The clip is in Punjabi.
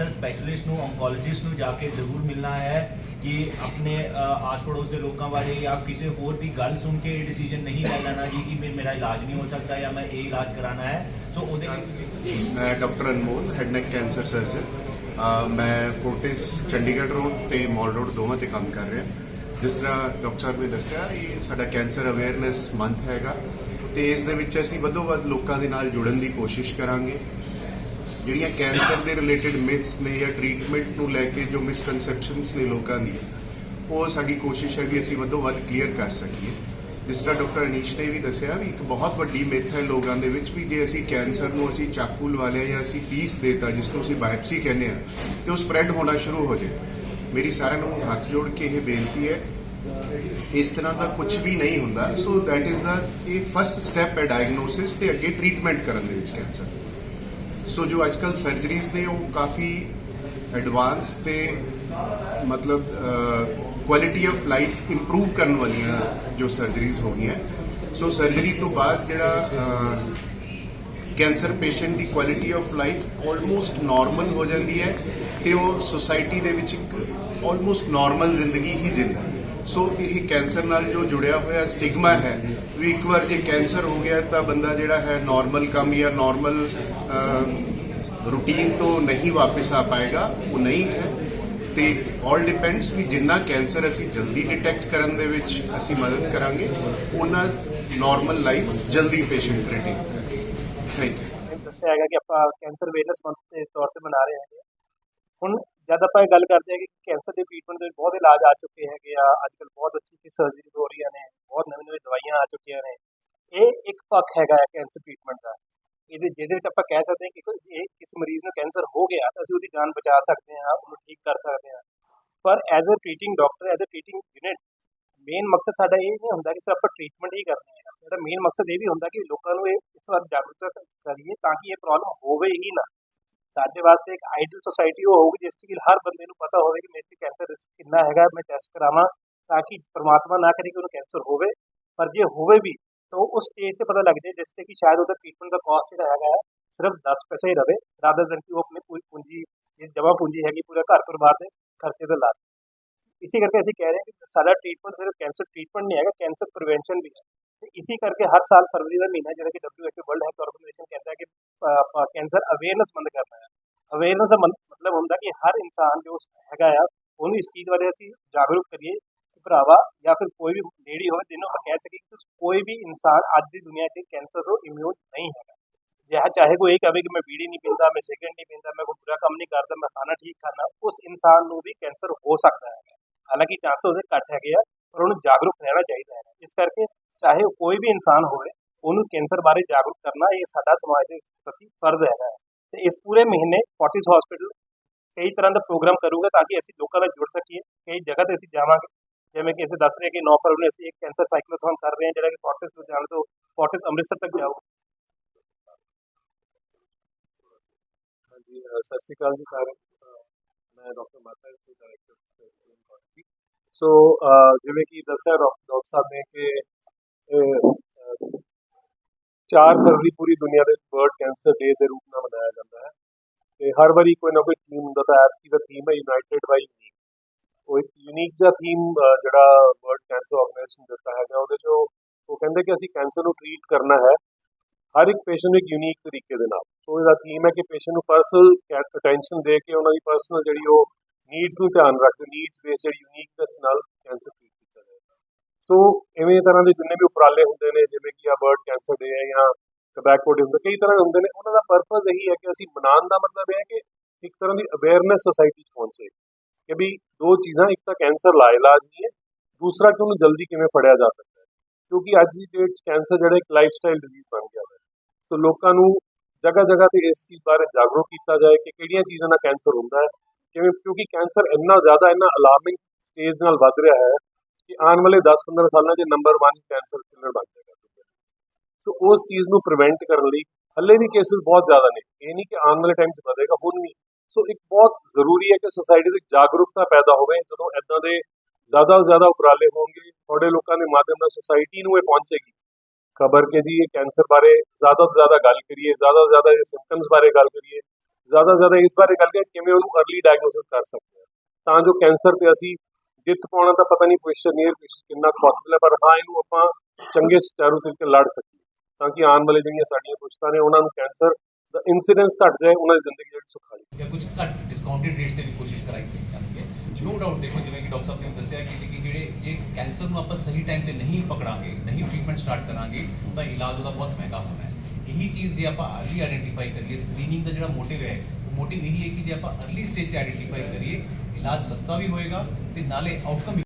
ਕੈਂਸਰ ਸਪੈਸ਼ਲਿਸਟ ਨੂੰ oncologist ਨੂੰ ਜਾ ਕੇ ਜ਼ਰੂਰ ਮਿਲਣਾ ਹੈ ਕਿ ਆਪਣੇ ਆਸ ਪੜੋਸ ਦੇ ਲੋਕਾਂ ਬਾਰੇ ਜਾਂ ਕਿਸੇ ਹੋਰ ਦੀ ਗੱਲ ਸੁਣ ਕੇ ਇਹ ਡਿਸੀਜਨ ਨਹੀਂ ਲੈ ਲੈਣਾ ਜੀ ਕਿ ਮੇਰਾ ਇਲਾਜ ਨਹੀਂ ਹੋ ਸਕਦਾ ਜਾਂ ਮੈਂ ਇਹ ਇਲਾਜ ਕਰਾਉਣਾ ਹੈ। ਸੋ ਉਹਦੇ ਮੈਂ doctor Anmol head neck cancer surgeon ਮੈਂ ਫੋਰਟਿਸ ਚੰਡੀਗੜ੍ਹ ਰੋਡ ਤੇ ਮਾਲ ਰੋਡ ਦੋਵਾਂ ਤੇ ਕੰਮ ਕਰ ਰਿਹਾ। ਜਿਸ ਤਰ੍ਹਾਂ ਡਾਕਟਰ ਸਾਹਿਬ ਨੇ ਦੱਸਿਆ ਇਹ ਸਾਡਾ ਕੈਂਸਰ ਅਵੇਅਰਨੈਸ ਮੰਥ ਹੈਗਾ। ਤੇ ਇਸ ਦੇ ਵਿੱਚ ਅਸੀਂ ਵੱਧੋ ਵੱਧ ਲੋਕਾਂ ਦੇ ਨਾਲ ਜੁੜਨ ਦੀ ਕੋਸ਼ਿਸ਼ ਕਰਾਂਗੇ। ਜਿਹੜੀਆਂ ਕੈਂਸਰ ਦੇ ਰਿਲੇਟਡ ਮਿਥਸ ਨੇ ਜਾਂ ਟ੍ਰੀਟਮੈਂਟ ਨੂੰ ਲੈ ਕੇ ਜੋ ਮਿਸਕਨਸੈਪਸ਼ਨਸ ਨੇ ਲੋਕਾਂ ਦੀਆਂ, ਉਹ ਸਾਡੀ ਕੋਸ਼ਿਸ਼ ਹੈ ਵੀ ਅਸੀਂ ਵੱਧੋ ਵੱਧ ਕਲੀਅਰ ਕਰ ਸਕੀਏ। ਜਿਸ ਤਰ੍ਹਾਂ ਡਾਕਟਰ ਅਨੀਸ਼ ਨੇ ਵੀ ਦੱਸਿਆ ਵੀ ਇੱਕ ਬਹੁਤ ਵੱਡੀ ਮਿਥ ਹੈ ਲੋਕਾਂ ਦੇ ਵਿੱਚ ਵੀ ਜੇ ਅਸੀਂ ਕੈਂਸਰ ਨੂੰ ਅਸੀਂ ਚਾਕੂ ਲਵਾ ਲਿਆ ਜਾਂ ਅਸੀਂ ਪੀਸ ਦੇਤਾ, ਜਿਸ ਨੂੰ ਅਸੀਂ ਬਾਇਪਸੀ ਕਹਿੰਦੇ ਆ ਤੇ ਉਹ ਸਪਰੈਡ ਹੋਣਾ ਸ਼ੁਰੂ ਹੋ ਜਾਏ। ਮੇਰੀ ਸਾਰਿਆਂ ਨੂੰ ਹੱਥ ਜੋੜ ਕੇ ਇਹ ਬੇਨਤੀ ਹੈ, ਇਸ ਤਰ੍ਹਾਂ ਦਾ ਕੁਝ ਵੀ ਨਹੀਂ ਹੁੰਦਾ। ਸੋ ਦੈਟ ਇਜ਼ ਦਾ ਇਹ ਫਸਟ ਸਟੈਪ ਹੈ ਡਾਇਗਨੋਸਿਸ ਤੇ ਅੱਗੇ ਟ੍ਰੀਟਮੈਂਟ ਕਰਨ ਦੇ ਵਿੱਚ ਕੈਂਸਰ ਸੋ ਜੋ ਅੱਜਕੱਲ ਸਰਜਰੀਜ਼ ਨੇ ਉਹ ਕਾਫੀ ਐਡਵਾਂਸ ਤੇ ਮਤਲਬ ਕੁਆਲਿਟੀ ਆਫ ਲਾਈਫ ਇੰਪਰੂਵ ਕਰਨ ਵਾਲੀਆਂ ਜੋ ਸਰਜਰੀਜ਼ ਹੋ ਗਈਆਂ ਸੋ ਸਰਜਰੀ ਤੋਂ ਬਾਅਦ ਜਿਹੜਾ cancer patient the quality of life almost normal ਹੋ ਜਾਂਦੀ ਹੈ ਤੇ ਉਹ ਸੋਸਾਇਟੀ ਦੇ ਵਿੱਚ ਇੱਕ ਆਲਮੋਸਟ ਨਾਰਮਲ ਜ਼ਿੰਦਗੀ ਹੀ ਜਿੰਦਾ ਸੋ ਇਹ ਕੈਂਸਰ ਨਾਲ ਜੋ ਜੁੜਿਆ ਹੋਇਆ ਸਟਿਗਮਾ ਹੈ, ਵੀ ਇੱਕ ਵਾਰ ਜੇ ਕੈਂਸਰ ਹੋ ਗਿਆ ਤਾਂ ਬੰਦਾ ਜਿਹੜਾ ਹੈ ਨਾਰਮਲ ਕੰਮ ਜਾਂ ਨਾਰਮਲ ਰੂਟੀਨ ਤੋਂ ਨਹੀਂ ਵਾਪਸ ਆ ਪਾਏਗਾ, ਉਹ ਨਹੀਂ ਹੈ। ਤੇ ਆਲ ਡਿਪੈਂਡਸ ਵੀ ਜਿੰਨਾ ਕੈਂਸਰ ਅਸੀਂ ਜਲਦੀ ਡਿਟੈਕਟ ਕਰਨ ਦੇ ਵਿੱਚ ਅਸੀਂ ਮਦਦ ਕਰਾਂਗੇ, ਉਹਨਾਂ ਨਾਰਮਲ ਲਾਈਫ ਜਲਦੀ ਪੇਸ਼ੈਂਟ ਰੇਟਿੰਗ ਥੈਂਕ ਯੂ ਦੱਸਿਆ ਹੈਗਾ ਕਿ ਆਪਾਂ ਕੈਂਸਰ ਅਵੇਅਰਨੈਸ ਮੰਥ ਦੇ ਤੌਰ ਤੇ ਮਨਾ ਰਹੇ ਹੈਗੇ। ਹੁਣ ਜਦ ਆਪਾਂ ਇਹ ਗੱਲ ਕਰਦੇ ਹਾਂ ਕਿ ਕੈਂਸਰ ਦੇ ਟ੍ਰੀਟਮੈਂਟ ਦੇ ਵਿੱਚ ਬਹੁਤ ਇਲਾਜ ਆ ਚੁੱਕੇ ਹੈਗੇ ਆ ਅੱਜ ਕੱਲ ਬਹੁਤ ਅੱਛੀ ਅੱਛੀ ਸਰਜਰੀ ਹੋ ਰਹੀਆਂ ਨੇ ਬਹੁਤ ਨਵੀਂ ਨਵੀਂ ਦਵਾਈਆਂ ਆ ਚੁੱਕੀਆਂ ਨੇ ਇਹ ਇੱਕ ਪੱਖ ਹੈਗਾ ਹੈ ਕੈਂਸਰ ਟ੍ਰੀਟਮੈਂਟ ਦਾ ਇਹਦੇ ਜਿਹਦੇ ਵਿੱਚ ਆਪਾਂ ਕਹਿ ਸਕਦੇ ਹਾਂ ਕਿ ਕੋਈ ਇਹ ਕਿਸ ਮਰੀਜ਼ ਨੂੰ ਕੈਂਸਰ ਹੋ ਗਿਆ ਤਾਂ ਅਸੀਂ ਉਹਦੀ ਜਾਨ ਬਚਾ ਸਕਦੇ ਹਾਂ ਉਹਨੂੰ ਠੀਕ ਕਰ ਸਕਦੇ ਹਾਂ ਪਰ as a treating doctor as a treating unit main ਮਕਸਦ ਸਾਡਾ ਇਹ ਨਹੀਂ ਹੁੰਦਾ ਕਿ ਸਿਰਫ ਆਪਾਂ ਟ੍ਰੀਟਮੈਂਟ ਹੀ ਕਰਨੀ ਹੈ ਸਾਡਾ ਮੇਨ ਮਕਸਦ ਇਹ ਵੀ ਹੁੰਦਾ ਕਿ ਲੋਕਾਂ ਨੂੰ ਇਹ ਇਸ ਵਾਰ ਜਾਗਰੂਕਤਾ ਕਰੀਏ ਤਾਂ ਕਿ ਇਹ ਪ੍ਰੋਬਲਮ ਹੋਵੇ ਹੀ ਨਾ ਸਾਡੇ ਵਾਸਤੇ ਇੱਕ ਆਈਡਲ ਸੋਸਾਇਟੀ ਉਹ ਹੋਊਗੀ ਜਿਸ 'ਚ ਕਿ ਹਰ ਬੰਦੇ ਨੂੰ ਪਤਾ ਹੋਵੇ ਕਿ ਮੇਰੇ 'ਚ ਕੈਂਸਰ ਰਿਸਕ ਕਿੰਨਾ ਹੈਗਾ ਮੈਂ ਟੈਸਟ ਕਰਾਵਾਂ ਤਾਂ ਕਿ ਪ੍ਰਮਾਤਮਾ ਨਾ ਕਰੇ ਕਿ ਉਹਨੂੰ ਕੈਂਸਰ ਹੋਵੇ ਪਰ ਜੇ ਹੋਵੇ ਵੀ ਤਾਂ ਉਹ ਉਸ ਸਟੇਜ ਤੇ ਪਤਾ ਲੱਗ ਜਾਏ ਜਿਸ ਤੇ ਕਿ ਸ਼ਾਇਦ ਉਹਦਾ ਟ੍ਰੀਟਮੈਂਟ ਦਾ ਕਾਸਟ ਜਿਹੜਾ ਹੈਗਾ ਹੈ, ਸਿਰਫ 10 ਪੈਸੇ ਹੀ ਰਵੇ ਰਾਦਰ ਦਨ ਕਿ ਉਹ ਆਪਣੀ ਪੂਰੀ ਪੂੰਜੀ ਜਿਹੜੀ ਜਮ੍ਹਾਂ ਪੂੰਜੀ ਹੈਗੀ ਪੂਰਾ ਘਰ ਪਰਿਵਾਰ ਦੇ ਖਰਚੇ ਤੇ ਲਾ ਦੇ। ਇਸੇ ਕਰਕੇ ਅਸੀਂ ਕਹਿ ਰਹੇ ਹਾਂ ਕਿ ਸਾਡਾ ਟ੍ਰੀਟਮੈਂਟ ਸਿਰਫ ਕੈਂਸਰ ਟ੍ਰੀਟਮੈਂਟ ਨਹੀਂ ਹੈਗਾ ਕੈਂਸਰ ਪ੍ਰੀਵੈਂਸ਼ਨ ਵੀ ਹੈ ਤੇ ਇਸੇ ਕਰਕੇ ਹਰ ਸਾਲ ਫਰਵਰੀ ਦਾ ਮਹੀਨਾ ਜਿਹੜਾ ਕਿ WHO ਵਰਲਡ ਹੈਲਥ ਆਰਗੇਨਾਈਜੇਸ਼ਨ ਕਹਿੰਦਾ ਹੈ ਕਿ ਅਹ, ਆਪਾਂ ਕੈਂਸਰ ਅਵੇਅਰਨੈਸ ਬੰਦ ਕਰਨਾ ਹੈ ਅਵੇਅਰਨੈਸ ਦਾ ਮਨ- ਮਤਲਬ ਹੁੰਦਾ ਕਿ ਹਰ ਇਨਸਾਨ ਜੋ ਹੈਗਾ ਆ ਉਹਨੂੰ ਇਸ ਚੀਜ਼ ਬਾਰੇ ਅਸੀਂ ਜਾਗਰੂਕ ਕਰੀਏ ਕਿ ਭਰਾਵਾ ਜਾਂ ਫਿਰ ਕੋਈ ਵੀ ਲੇਡੀ ਹੋਵੇ ਜਿਹਨੂੰ ਆਪਾਂ ਕਹਿ ਸਕੀਏ ਕਿ ਕੋਈ ਵੀ ਇਨਸਾਨ ਅੱਜ ਦੀ ਦੁਨੀਆ 'ਚ ਕੈਂਸਰ ਤੋਂ ਇਮਿਊਨ ਨਹੀਂ ਹੈਗਾ ਜਿਹਾ ਚਾਹੇ ਕੋਈ ਇਹ ਕਹੇ ਕਿ ਮੈਂ ਬੀੜੀ ਨਹੀਂ ਪੀਂਦਾ ਮੈਂ ਸਿਗਰਟ ਨਹੀਂ ਪੀਂਦਾ ਮੈਂ ਕੋਈ ਬੁਰਾ ਕੰਮ ਨਹੀਂ ਕਰਦਾ ਮੈਂ ਖਾਣਾ ਠੀਕ ਖਾਣਾ ਉਸ ਇਨਸਾਨ ਨੂੰ ਵੀ ਕੈਂਸਰ ਹੋ ਸਕਦਾ ਹੈ ਹਾਲਾਂਕਿ ਚਾਂਸ ਉਹਦੇ ਘੱਟ ਹੈਗੇ ਆ ਪਰ ਉਹਨੂੰ ਜਾਗਰੂਕ ਰਹਿਣਾ ਚਾਹੀਦਾ ਹੈ ਇਸ ਕਰਕੇ ਚਾਹੇ ਉਹ ਕੋਈ ਵੀ ਇਨਸਾਨ ਹੋਵੇ ਉਹਨੂੰ ਕੈਂਸਰ ਬਾਰੇ ਜਾਗਰੂਕ ਕਰਨਾ ਇਹ ਸਾਡਾ ਸਮਾਜ ਦੇ ਪ੍ਰਤੀ ਫਰਜ਼ ਹੈਗਾ ਤੇ ਇਸ ਪੂਰੇ ਮਹੀਨੇ ਫੋਰਟਿਸ ਹਸਪੀਟਲ ਕਈ ਤਰ੍ਹਾਂ ਦਾ ਪ੍ਰੋਗਰਾਮ ਕਰੂਗਾ ਤਾਂ ਕਿ ਅਸੀਂ ਲੋਕਾਂ ਨਾਲ ਜੁੜ ਸਕੀਏ ਕਈ ਜਗ੍ਹਾ ਤੇ ਅਸੀਂ ਜਾਵਾਂਗੇ ਜਿਵੇਂ ਕਿ ਅਸੀਂ ਦੱਸ ਰਹੇ ਕਿ 9 ਫਰਵਰੀ ਨੂੰ ਅਸੀਂ ਇੱਕ ਕੈਂਸਰ ਸਾਈਕਲੋਥਨ ਕਰ ਰਹੇ ਹਾਂ ਜਿਹੜਾ ਕਿ ਫੋਰਟਿਸ ਲੁਧਿਆਣਾ ਤੋਂ ਫੋਰਟਿਸ ਅੰਮ੍ਰਿਤਸਰ ਤੱਕ ਜਾਊਗਾ ਹਾਂਜੀ ਅਹ ਸਤਿ ਸ਼੍ਰੀ ਅਕਾਲ ਜੀ ਸਾਰਿਆਂ ਨੂੰ ਅਹ ਮੈਂ ਡਾਕਟਰ ਮਾਤਾ ਜੀ ਡਾਇਰੈਕਟਰ ਇਨਕੋਲੋਜੀ ਸੋ ਅਹ ਜਿਵੇਂ ਕਿ ਦੱਸਿਆ ਡਾਕਟਰ ਡਾਕਟਰ ਸਾਹਿਬ ਨੇ ਕਿ ਇਹ, ਅਹ, 4 ਫਰਵਰੀ ਪੂਰੀ ਦੁਨੀਆ ਦੇ ਵਰਲਡ ਕੈਂਸਰ ਡੇ ਦੇ ਰੂਪ ਨਾਲ ਮਨਾਇਆ ਜਾਂਦਾ ਹੈ। ਤੇ ਹਰ ਵਾਰੀ ਕੋਈ ਨਾ ਕੋਈ ਥੀਮ ਹੁੰਦਾ ਤਾਂ ਐਤਕੀ ਦਾ ਥੀਮ ਹੈ ਯੂਨਾਈਟਿਡ ਬਾਈ ਯੂਨੀਕ ਉਹ ਇੱਕ ਯੂਨੀਕ ਜਿਹਾ ਥੀਮ ਜਿਹੜਾ ਵਰਲਡ ਕੈਂਸਰ ਆਰਗੇਨਾਈਜੇਸ਼ਨ ਦਿੱਤਾ ਹੈਗਾ, ਉਹਦੇ 'ਚ ਉਹ ਕਹਿੰਦੇ ਕਿ ਅਸੀਂ ਕੈਂਸਰ ਨੂੰ ਟ੍ਰੀਟ ਕਰਨਾ ਹੈ ਹਰ ਇੱਕ ਪੇਸ਼ੈਂਟ ਨੂੰ ਇੱਕ ਯੂਨੀਕ ਤਰੀਕੇ ਦੇ ਨਾਲ। ਸੋ ਇਹਦਾ ਥੀਮ ਹੈ ਕਿ ਪੇਸ਼ੈਂਟ ਨੂੰ ਪਰਸਨਲ ਅਟੈਂਸ਼ਨ ਦੇ ਕੇ ਉਹਨਾਂ ਦੀ ਪਰਸਨਲ ਜਿਹੜੀ ਉਹ ਨੀਡਸ ਨੂੰ ਧਿਆਨ ਰੱਖ ਕੇ ਨੀਡਸ ਬੇਸ ਯੂਨੀਕਨੈਸ ਨਾਲ ਕੈਂਸਰ ਟ੍ਰੀਟ ਸੋ ਇਵੇਂ ਤਰ੍ਹਾਂ ਦੇ ਜਿੰਨੇ ਵੀ ਉਪਰਾਲੇ ਹੁੰਦੇ ਨੇ, ਜਿਵੇਂ ਕਿ ਆ ਬਰਡ ਕੈਂਸਰ ਡੇ ਹੈ ਜਾਂ ਟobacco ਡੇ ਹੁੰਦੇ, ਕਈ ਤਰ੍ਹਾਂ ਦੇ ਹੁੰਦੇ ਨੇ, ਉਹਨਾਂ ਦਾ ਪਰਪਸ ਇਹੀ ਹੈ ਕਿ ਅਸੀਂ ਮਨਾਉਣ ਦਾ ਮਤਲਬ ਇਹ ਹੈ ਕਿ ਇੱਕ ਤਰ੍ਹਾਂ ਦੀ ਅਵੇਅਰਨੈਸ ਸੋਸਾਇਟੀ 'ਚ ਪਹੁੰਚੇ ਕਿ ਵੀ ਦੋ ਚੀਜ਼ਾਂ, ਇੱਕ ਤਾਂ ਕੈਂਸਰ ਲਾ ਇਲਾਜ ਨਹੀਂ ਹੈ, ਦੂਸਰਾ ਕਿ ਉਹਨੂੰ ਜਲਦੀ ਕਿਵੇਂ ਫੜਿਆ ਜਾ ਸਕਦਾ ਹੈ। ਕਿਉਂਕਿ ਅੱਜ ਦੀ ਡੇਟ 'ਚ ਕੈਂਸਰ ਜਿਹੜਾ ਇੱਕ ਲਾਈਫ ਸਟਾਈਲ ਡਿਜ਼ੀਜ਼ ਬਣ ਗਿਆ ਹੈ। ਸੋ ਲੋਕਾਂ ਨੂੰ ਜਗ੍ਹਾ ਜਗ੍ਹਾ ਤੇ ਇਸ ਚੀਜ਼ ਬਾਰੇ ਜਾਗਰੂਕ ਕੀਤਾ ਜਾਏ ਕਿ ਕਿਹੜੀਆਂ ਚੀਜ਼ਾਂ ਨਾਲ ਕੈਂਸਰ ਹੁੰਦਾ ਹੈ। ਕਿਵੇਂ, ਕਿਉਂਕਿ ਕੈਂਸਰ ਇੰਨਾ ਜ਼ਿਆਦਾ, ਇੰਨਾ ਅਲਾਰਮਿੰਗ ਸਟੇਜ ਨਾਲ ਵੱਧ ਰਿਹਾ ਹੈ ਕਿ ਆਉਣ ਵਾਲੇ 10-15 ਸਾਲਾਂ 'ਚ ਨੰਬਰ 1 ਕੈਂਸਰ ਕਿਲਰ ਬਣ ਜਾਏਗਾ। ਸੋ ਉਸ ਚੀਜ਼ ਨੂੰ ਪ੍ਰੀਵੈਂਟ ਕਰਨ ਲਈ ਹੱਲੇ ਵੀ ਕੇਸਿਸ ਬਹੁਤ ਜ਼ਿਆਦਾ ਨੇ। ਇਹ ਨਹੀਂ ਕਿ ਆਉਣ ਵਾਲੇ ਟਾਈਮ 'ਚ ਵਧੇਗਾ, ਹੁਣ ਵੀ। ਸੋ ਇੱਕ ਬਹੁਤ ਜ਼ਰੂਰੀ ਹੈ ਕਿ ਸੋਸਾਇਟੀ ਵਿੱਚ ਜਾਗਰੂਕਤਾ ਪੈਦਾ ਹੋਵੇ। ਜਦੋਂ ਇਦਾਂ ਦੇ ਜ਼ਿਆਦਾ ਤੋਂ ਜ਼ਿਆਦਾ ਉਪਰਾਲੇ ਹੋਣਗੇ, ਤੁਹਾਡੇ ਲੋਕਾਂ ਦੇ ਮਾਧਿਅਮ ਨਾਲ ਸੋਸਾਇਟੀ ਨੂੰ ਇਹ ਪਹੁੰਚੇਗੀ। ਖਬਰ ਕਿ ਜੀ, ਇਹ ਕੈਂਸਰ ਬਾਰੇ ਜ਼ਿਆਦਾ ਤੋਂ ਜ਼ਿਆਦਾ ਗੱਲ ਕਰੀਏ, ਜ਼ਿਆਦਾ ਤੋਂ ਜ਼ਿਆਦਾ ਇਹ ਸਿੰਪਟਮਸ ਬਾਰੇ ਗੱਲ ਕਰੀਏ, ਜ਼ਿਆਦਾ ਤੋਂ ਜ਼ਿਆਦਾ ਇਸ ਬਾਰੇ ਗੱਲ ਕਰੀਏ, ਕਿਵੇਂ ਉਹਨੂੰ ਅਰਲੀ ਡਾਇਗਨੋਸਿਸ ਕਰ ਸਕਦੇ ਹਾਂ। ਤਾਂ ਜੋ ਕੈਂਸਰ ਤੇ ਅਸੀਂ ਜਿੱਤ ਪਾਉਣਾ ਤਾਂ ਪਤਾ ਨਹੀਂ ਪੋਜੀਸ਼ਨ ਨੀਅਰ ਕਿੰਨਾ ਪੋਸੀਬਲ ਹੈ, ਪਰ ਹਾਂ, ਇਹਨੂੰ ਆਪਾਂ ਚੰਗੇ ਸੁਚਾਰੂ ਤਰੀਕੇ ਨਾਲ ਲੜ ਸਕੀਏ, ਤਾਂ ਕਿ ਆਉਣ ਵਾਲੇ ਜਿਹੜੀਆਂ ਸਾਡੀਆਂ ਪੁਸ਼ਤਾਂ ਨੇ, ਉਹਨਾਂ ਨੂੰ ਕੈਂਸਰ ਦਾ ਇਨਸੀਡੈਂਸ ਘਟ ਜਾਏ, ਉਹਨਾਂ ਦੀ ਜ਼ਿੰਦਗੀ ਜਿਹੜੀ ਸੁਖਾਲੀ ਜਾਂ ਕੁਝ ਘੱਟ ਡਿਸਕਾਊਂਟਡ ਰੇਟਸ ਤੇ ਵੀ ਕੋਸ਼ਿਸ਼ ਕਰਾਈ ਜਾਂਦੀ ਹੈ। ਨੋ ਡਾਊਟ ਦੇਖੋ, ਜਿਵੇਂ ਕਿ ਡਾਕਟਰ ਸਾਹਿਬ ਨੇ ਦੱਸਿਆ ਕਿ ਕਿ ਜਿਹੜੇ ਜੇ ਕੈਂਸਰ ਨੂੰ ਆਪਾਂ ਸਹੀ ਟਾਈਮ ਤੇ ਨਹੀਂ ਪਕੜਾਂਗੇ, ਨਹੀਂ ਟ੍ਰੀਟਮੈਂਟ ਸਟਾਰਟ ਕਰਾਂਗੇ, ਤਾਂ ਇਲਾਜ ਉਹਦਾ ਬਹੁਤ ਮਹਿੰਗਾ ਹੋਣਾ ਹੈ। ਇਹੀ ਚੀਜ਼ ਜੇ ਆਪਾਂ ਅਰਲੀ ਆਇਡੈਂਟੀਫਾਈ ਕਰੀਏ ਸਕਰੀਨਿੰਗ ਦਾ ਜਿਹੜਾ ਮੋਟਿਵ ਹੈ, ਉਹ ਮੋਟਿਵ ਇਹੀ ਹੈ ਕਿ ਜੇ ਆਪਾਂ ਅਰਲੀ ਸਟੇਜ ਤੇ ਆਇਡੈਂਟੀਫਾਈ ਕਰੀਏ, ਇਲਾਜ ਸਸਤਾ ਵੀ ਹੋਏਗਾ ਤੇ ਨਾਲੇ ਆਊਟਕਮ